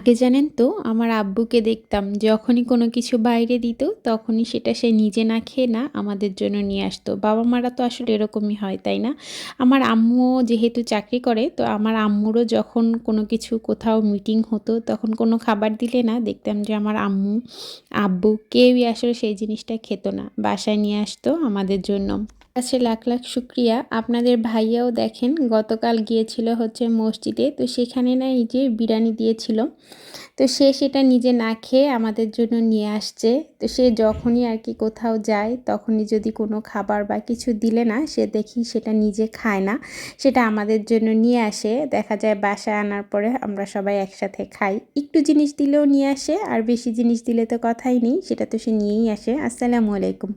আগে জানেন তো, আমার আব্বুকে দেখতাম, যখনই কোনো কিছু বাইরে দিত, তখনই সেটা সে নিজে না খেয়ে না আমাদের জন্য নিয়ে আসতো। বাবা মারা তো আসলে এরকমই হয়, তাই না? আমার আম্মুও যেহেতু চাকরি করে, তো আমার আম্মুরও যখন কোনো কিছু কোথাও মিটিং হতো, তখন কোনো খাবার দিলে না, দেখতাম যে আমার আম্মু, আব্বু কেউই আসলে সেই জিনিসটা খেত না। বাসায় নিয়ে আসতো আমাদের জন্য। কাছে লাখ লাখ শুক্রিয়া। আপনাদের ভাইয়াও দেখেন, গতকাল গিয়েছিল হচ্ছে মসজিদে। তো সেখানে না এই যে বিরিয়ানি দিয়েছিল। তো সে সেটা নিজে না খেয়ে আমাদের জন্য নিয়ে আসছে। তো সে যখনই আর কি কোথাও যায়, তখনই যদি কোনো খাবার বা কিছু দিলে না, সে দেখি সেটা নিজে খায় না। সেটা আমাদের জন্য নিয়ে আসে। দেখা যায় বাসায় আনার পরে আমরা সবাই একসাথে খাই। একটু জিনিস দিলেও নিয়ে আসে, আর বেশি জিনিস দিলে তো কথাই নেই, সেটা তো সে নিয়েই আসে। আসসালামু আলাইকুম।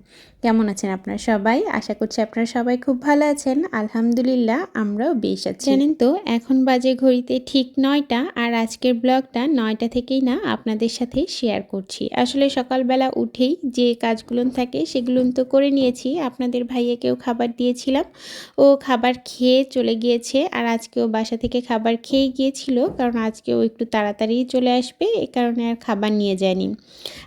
কেমন আছেন আপনারা সবাই? আশা করছি। আপনারা সবাই খুব ভালো আছেন। আলহামদুলিল্লাহ, আমরাও বেশ আছি। জানেন তো, এখন বাজে ঘড়িতে ঠিক নয়টা আর আজকের ব্লগটা নয়টা থেকেই না আপনাদের সাথে শেয়ার করছি। আসলে সকালবেলা উঠেই যে কাজগুলো থাকে সেগুলো তো করে নিয়েছি। আপনাদের ভাইয়াকেও খাবার দিয়েছিলাম। ও খাবার খেয়ে চলে গিয়েছে আর আজকেও বাসা থেকে খাবার খেয়ে গিয়েছিল কারণ আজকেও একটু তাড়াতাড়ি চলে আসবে, এ কারণে আর খাবার নিয়ে যায়নি।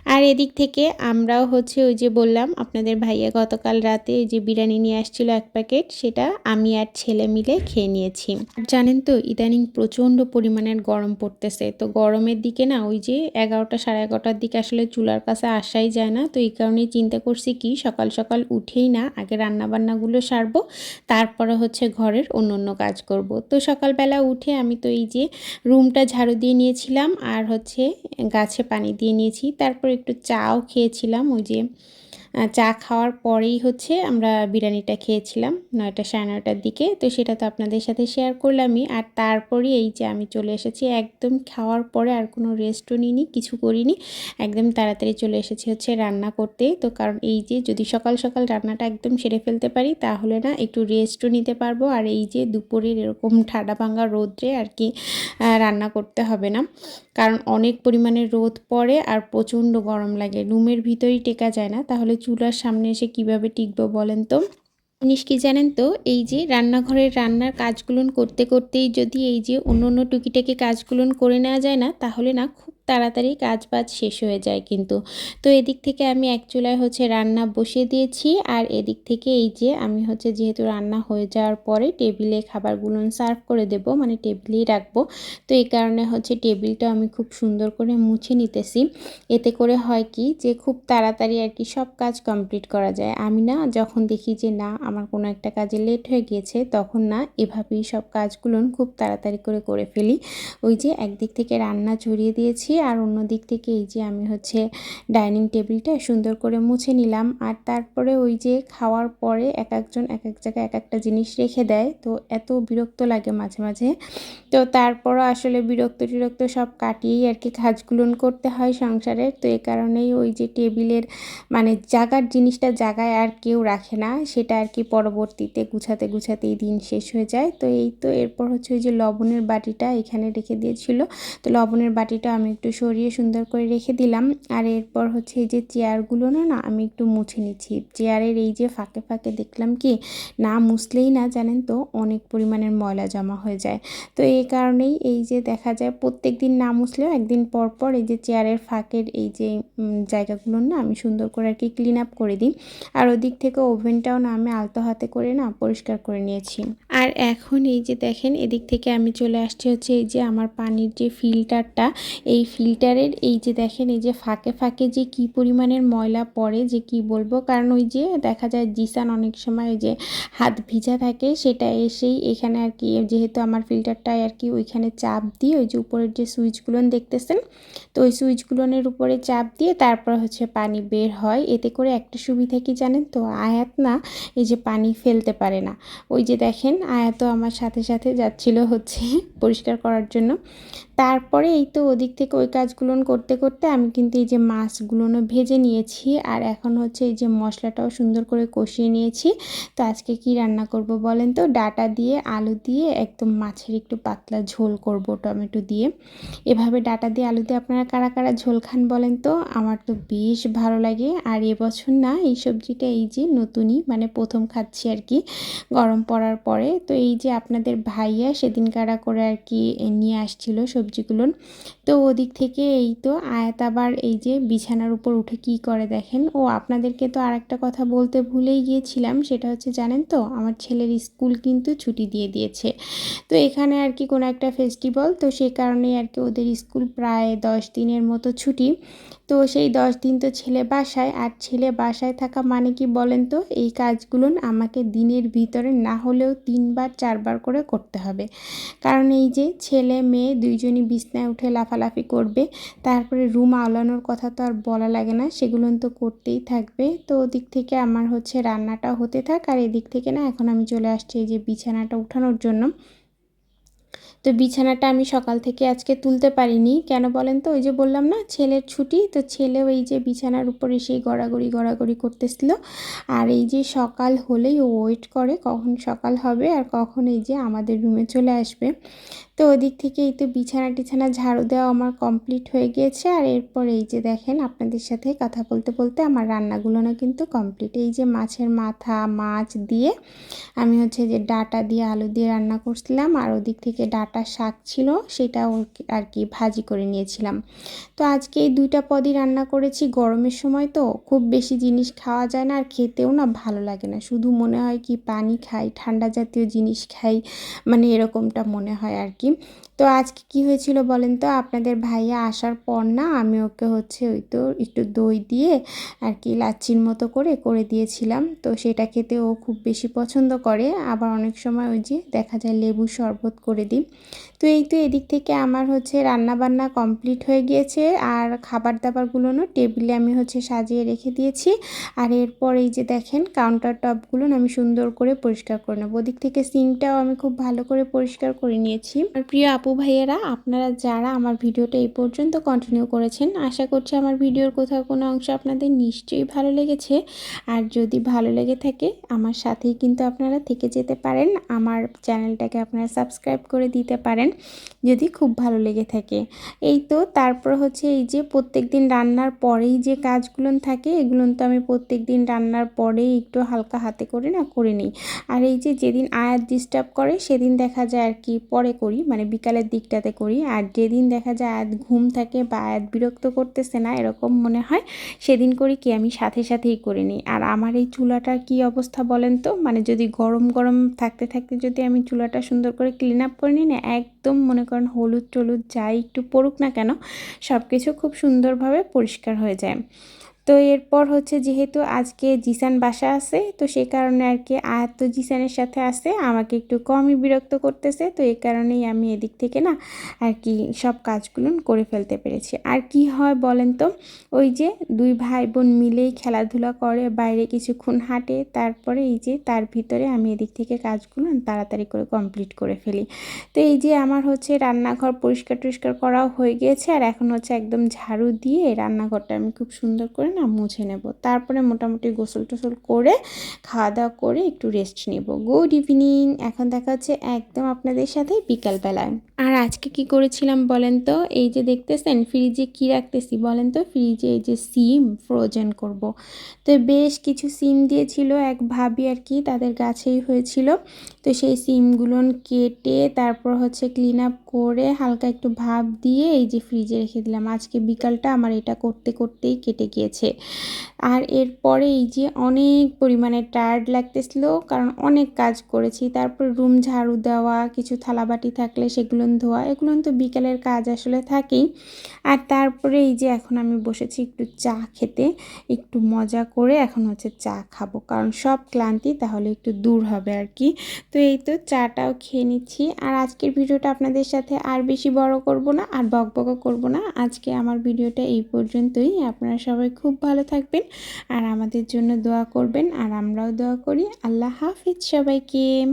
আর এদিক থেকে আমরাও হচ্ছে ওই যে বললাম, আপনাদের ভাইয়া গতকাল রাতে ওই যে বিরিয়ানি নিয়ে আসছিল এক প্যাকেট, সেটা আমি আর ছেলে মিলে খেয়ে নিয়েছি। জানেন তো, ইদানিং প্রচণ্ড পরিমাণের গরম পড়তেছে। তো গরমের দিকে না, ওই যে এগারোটা সাড়ে এগারোটার দিকে আসলে চুলার কাছে আসাই যায় না। তো এই কারণেই চিন্তা করছি কি, সকাল সকাল উঠেই না, আগে রান্নাবান্নাগুলো সারবো, তারপরে হচ্ছে ঘরের অন্য অন্য কাজ করব। তো সকালবেলা উঠে আমি তো এই যে রুমটা ঝাড়ু দিয়ে নিয়েছিলাম, আর হচ্ছে গাছে পানি দিয়ে নিয়েছি। তারপর একটু চাও খেয়েছিলাম, ওই যে চা খাওয়ার পরেই হচ্ছে আমরা বিরিয়ানিটা খেয়েছিলাম নয়টা সাড়ে নয়টার দিকে। তো সেটা তো আপনাদের সাথে শেয়ার করলামই। আর তারপরে এই যে আমি চলে এসেছি, একদম খাওয়ার পরে আর কোনো রেস্টও নিইনি, কিছু করিনি। একদম তাড়াতাড়ি চলে এসেছি হচ্ছে রান্না করতে। তো কারণ এই যে যদি সকাল সকাল রান্নাটা একদম সেরে ফেলতে পারি, তাহলে না একটু রেস্টও নিতে পারব। আর এই যে দুপুরের এরকম ঠাডা ভাঙা রোদ্রে আর কি রান্না করতে হবে না। কারণ অনেক পরিমাণে রোদ পড়ে আর প্রচণ্ড গরম লাগে। রুমের ভিতরেই টেকা যায় না। তাহলে চুলার সামনে এসে কীভাবে টিকবো বলেন তো? জিনিস কি জানেন তো? এই যে রান্নাঘরের রান্নার কাজগুলো করতে, করতেই যদি এই যে অন্য অন্য টুকিটাকি কাজগুলো করে নেওয়া যায় না, তাহলে না খুব তাড়াতাড়ি কাজ বাজ শেষ হয়ে যায় কিন্তু। তো এদিক থেকে আমি এক চুলায় হচ্ছে রান্না বসিয়ে দিয়েছি আর এদিক থেকে এই যে আমি হচ্ছে যেহেতু রান্না হয়ে যাওয়ার পরে টেবিলে খাবারগুলো সার্ভ করে দেব মানে টেবিলেই রাখব। তো এই কারণে হচ্ছে টেবিলটা আমি খুব সুন্দর করে মুছে নিতেছি। এতে করে হয় কি যে খুব তাড়াতাড়ি আর কি সব কাজ কমপ্লিট করা যায়। আমি না যখন দেখি যে না, আমার কোনো একটা কাজে লেট হয়ে গিয়েছে, তখন না এভাবেই সব কাজগুলো খুব তাড়াতাড়ি করে করে ফেলি। ওই যে একদিক থেকে রান্না ছড়িয়ে দিয়েছি আর অন্য দিক থেকে এই যে আমি হচ্ছে ডাইনিং টেবিলটা সুন্দর করে মুছে নিলাম। আর তারপরে ওই যে খাওয়ার পরে এক একজন এক এক জায়গায় এক একটা জিনিস রেখে দেয়। তো এত বিরক্ত লাগে মাঝে মাঝে। তো তারপরও আসলে বিরক্ত টিরক্ত সব কাটিয়েই আর কি কাজগুলো করতে হয় সংসারের তো এ কারণেই ওই যে টেবিলের মানে জাগার জিনিসটা জাগায় আর কেউ রাখে না। সেটা আর কি পরবর্তীতে গুছাতে গুছাতেই দিন শেষ হয়ে যায়। তো এই তো এরপর হচ্ছে ওই যে লবণের বাটিটা এখানে রেখে দিয়েছিল। তো লবণের বাটিটা আমি একটু সরিয়ে সুন্দর করে রেখে দিলাম। আর এরপর হচ্ছে এই যে চেয়ারগুলো না না, আমি একটু মুছে নিচ্ছি। চেয়ারের এই যে ফাঁকে ফাঁকে দেখলাম কি, না মুছলেই না, জানেন তো, অনেক পরিমাণের ময়লা জমা হয়ে যায়। তো এই কারণেই এই যে দেখা যায় প্রত্যেক দিন না মুছলেও একদিন পর পর এই যে চেয়ারের ফাঁকের এই যে জায়গাগুলো না, আমি সুন্দর করে আর কি ক্লিন আপ করে দিই। আর ওদিক থেকে ওভেনটাও না, আমি আলতো হাতে করে না, পরিষ্কার করে নিয়েছি। আর এখন এই যে দেখেন, এদিক থেকে আমি চলে আসছি হচ্ছে এই যে আমার পানির যে ফিল্টারটা এই ফিল্টারের এই যে দেখেন, এই যে ফাঁকে ফাঁকে যে কি পরিমাণের ময়লা পড়ে, যে কি বলব, কারণ ওই যে দেখা যায় জিসান অনেক সময় ওই যে হাত ভিজা থাকে, সেটা এসেই এখানে আর কি, যেহেতু আমার ফিল্টারটায় আর কি ওইখানে চাপ দিয়ে ওই যে উপরের যে সুইচগুলো দেখতেছেন, তো ওই সুইচগুলোনের উপরে চাপ দিয়ে তারপর হচ্ছে পানি বের হয়। এতে করে একটা সুবিধা কি জানেন তো, আয়াত না এই যে পানি ফেলতে পারে না। ওই যে দেখেন, আয়াতও আমার সাথে সাথে যাচ্ছিল হচ্ছে পরিষ্কার করার জন্য। তারপরে এই তো ওদিক থেকে ওই কাজগুলো করতে করতে আমি কিন্তু এই যে মাছগুলো ভেজে নিয়েছি আর এখন হচ্ছে এই যে মশলাটাও সুন্দর করে কষিয়ে নিয়েছি। তো আজকে কি রান্না করব বলেন তো? ডাটা দিয়ে, আলু দিয়ে, একদম মাছের একটু পাতলা ঝোল করব টমেটো দিয়ে। এভাবে ডাটা দিয়ে, আলু দিয়ে আপনারা কারা কারা ঝোল খান বলেন তো? আমার তো বেশ ভালো লাগে। আর এবছর না এই সবজিটা এই যে নতুনই মানে প্রথম খাচ্ছি আর কি গরম পড়ার পরে। তো এই যে আপনাদের ভাইয়া সেদিন কারা করে আর কি নিয়ে আসছিল সবজি সবজিগুলো। তো ওদিক থেকে এই তো আয়াত আবার এই যে বিছানার উপর উঠে কি করে দেখেন? ও, আপনাদেরকে তো আর একটা কথা বলতে ভুলেই গিয়েছিলাম, সেটা হচ্ছে জানেন তো, আমার ছেলের স্কুল কিন্তু ছুটি দিয়ে দিয়েছে। তো এখানে আর কি কোনো একটা ফেস্টিভ্যাল তো সে কারণেই আর কি ওদের স্কুল প্রায় দশ দিনের মতো ছুটি। তো সেই দশ দিন তো ছেলে বাসায়, আর ছেলে বাসায় থাকা মানে কি বলেন তো? এই কাজগুলো আমাকে দিনের ভিতরে না হলেও তিনবার, চারবার করে করতে হবে। কারণ এই যে ছেলে, মেয়ে দুইজনই বিছনায় উঠে লাফালাফি করবে, তারপরে রুম আওলানোর কথা তো আর বলা লাগে না, সেগুলো তো করতেই থাকবে। তো ওদিক থেকে আমার হচ্ছে রান্নাটা হতে থাক, আর এদিক থেকে না এখন আমি চলে আসছি এই যে বিছানাটা উঠানোর জন্য। তো বিছানাটা আমি সকাল থেকে আজকে তুলতে পারিনি। কেন বলেন তো? ওই যে বললাম না, ছেলের ছুটি, তো ছেলে ওই যে বিছানার উপর এসেই গড়াগড়ি গড়াগড়ি করতেছিল। আর এই যে সকাল হলেই ওয়েট করে কখন সকাল হবে আর কখন এই যে আমাদের রুমে চলে আসবে। তো ওদিক থেকে এই তো বিছানা টিছানা ঝাড়ু দেওয়া আমার কমপ্লিট হয়ে গিয়েছে। আর এরপর এই যে দেখেন, আপনাদের সাথে কথা বলতে বলতে আমার রান্নাগুলো না কিন্তু কমপ্লিট এই যে মাছের মাথা, মাছ দিয়ে আমি হচ্ছে যে ডাটা দিয়ে, আলু দিয়ে রান্না করছিলাম। আর ওদিক থেকে ডাটা শাক ছিল, সেটা আর কি ভাজি করে নিয়েছিলাম। তো আজকে এই দুইটা পদই রান্না করেছি, গরমের সময় তো খুব বেশি জিনিস খাওয়া যায় না, আর খেতেও না ভালো লাগে না। শুধু মনে হয় কি পানি খাই, ঠান্ডা জাতীয় জিনিস খাই মানে এরকমটা মনে হয় আর কি তো আজকে কি হয়েছিল বলেন তো? আপনাদের ভাইয়া আসার পর না আমি ওকে হচ্ছে ওই তো একটু দই দিয়ে আর কি লাচ্ছির মতো করে করে দিয়েছিলাম। তো সেটা খেতে ও খুব বেশি পছন্দ করে। আবার অনেক সময় ওই যে দেখা যায় লেবু শরবত করে দিই। তো এই তো এদিক থেকে আমার হচ্ছে রান্না বান্না কমপ্লিট হয়ে গিয়েছে আর খাবার দাবারগুলোও টেবিলে আমি হচ্ছে সাজিয়ে রেখে দিয়েছি। আর এরপর এই যে দেখেন কাউন্টার টপগুলো আমি সুন্দর করে পরিষ্কার করে নেব। ওদিক থেকে সিঙ্কটাও আমি খুব ভালো করে পরিষ্কার করে নিয়েছি। আর প্রিয় আপু ভাইয়েরা, আপনারা যারা আমার ভিডিওটা এই পর্যন্ত কন্টিনিউ করেছেন, আশা করছি আমার ভিডিওর কোথাও কোনো অংশ আপনাদের নিশ্চয়ই ভালো লেগেছে। আর যদি ভালো লেগে থাকে, আমার সাথেই কিন্তু আপনারা থেকে যেতে পারেন। আমার চ্যানেলটাকে আপনারা সাবস্ক্রাইব করে দিতে পারেন। যদি খুব ভালো লেগে থাকে। এই তো তারপর হচ্ছে এই যে প্রত্যেক দিন রান্নার পরেই যে কাজগুলো থাকে এগুলো তো আমি প্রত্যেক দিন রান্নার পরেই একটু হালকা হাতে করে না করে নিই। আর এই যে যেদিন আয়াত ডিস্টার্ব করে, সেদিন দেখা যায় আর কি পরে করি মানে বিকালের দিকটাতে করি। আর যেদিন দেখা যায় আয়াত ঘুম থাকে বা আয়াত বিরক্ত করতেছে না, এরকম মনে হয়, সেদিন করি কি আমি সাথে সাথেই করে নিই। আর আমার এই চুলাটার কি অবস্থা বলেন তো? মানে যদি গরম গরম থাকতে থাকতে যদি আমি চুলাটা সুন্দর করে ক্লিন আপ করে নিই না একদম মনে করেন হলুদ টলুদ যাই একটু পড়ুক না কেন সব কিছু খুব সুন্দরভাবে পরিষ্কার হয়ে যায়। তো এরপর হচ্ছে যেহেতু আজকে জিসান বাসা আছে, তো সে কারণে আর কি আয়াত তো জিসানের সাথে আছে, আমাকে একটু কমই বিরক্ত করতেছে, তো এই কারণেই আমি এদিক থেকে না আর কি সব কাজগুলো করে ফেলতে পেরেছি। আর কি হয় বলেন তো, ওই যে দুই ভাই বোন মিলেই খেলাধুলা করে, বাইরে কিছুক্ষণ হাঁটে, তারপরে এই যে তার ভিতরে আমি এদিক থেকে কাজগুলো তাড়াতাড়ি করে কমপ্লিট করে ফেলি। তো এই যে আমার হচ্ছে রান্নাঘর পরিষ্কার টরিষ্কার করাও হয়ে গিয়েছে, আর এখন হচ্ছে একদম ঝাড়ু দিয়ে রান্নাঘরটা আমি খুব সুন্দর করে না, মুছে নেব। তারপরে মোটামুটি গোসল টোসল করে খাওয়া দাওয়া করে একটু রেস্ট নেব। গুড ইভিনিং এখন দেখা হচ্ছে একদম আপনাদের সাথে বিকালবেলায়। আর আজকে কি করেছিলাম বলেন তো? এই যে দেখতেছেন ফ্রিজে কি রাখতেছি বলেন তো? ফ্রিজে এই যে সিম ফ্রোজেন করব। তো বেশ কিছু সিম দিয়েছিল এক ভাবি আর কি, তাদের গাছেই হয়েছিল। তো সেই সিমগুলো কেটে তারপর হচ্ছে ক্লিন আপ করে হালকা একটু ভাব দিয়ে এই যে ফ্রিজে রেখে দিলাম। আজকে বিকালটা আমার এটা করতে, করতেই কেটে গিয়েছে। আর এরপরে এই যে অনেক পরিমাণে টায়ার্ড লাগতেছিল, কারণ অনেক কাজ করেছি। তারপর রুম ঝাড়ু দেওয়া, কিছু থালাবাটি থাকলে সেগুলো ধোয়া এগুলো তো বিকালের কাজ আসলে থাকেই। আর তারপরে এই যে এখন আমি বসেছি একটু চা খেতে, একটু মজা করে এখন হচ্ছে চা খাব। কারণ সব ক্লান্তি, তাহলে একটু দূর হবে আর কি। তো এই তো চাটাও খেয়ে নিচ্ছি। আর আজকের ভিডিওটা আপনাদের সাথে আর বেশি বড় করব না, আর বকবকও করব না। আজকে আমার ভিডিওটা এই পর্যন্তই। আপনারা সবাই খুব ভালো থাকবেন আর আমাদের জন্য দোয়া করবেন আর আমরাও দোয়া করি। আল্লাহ হাফিজ সবাইকে।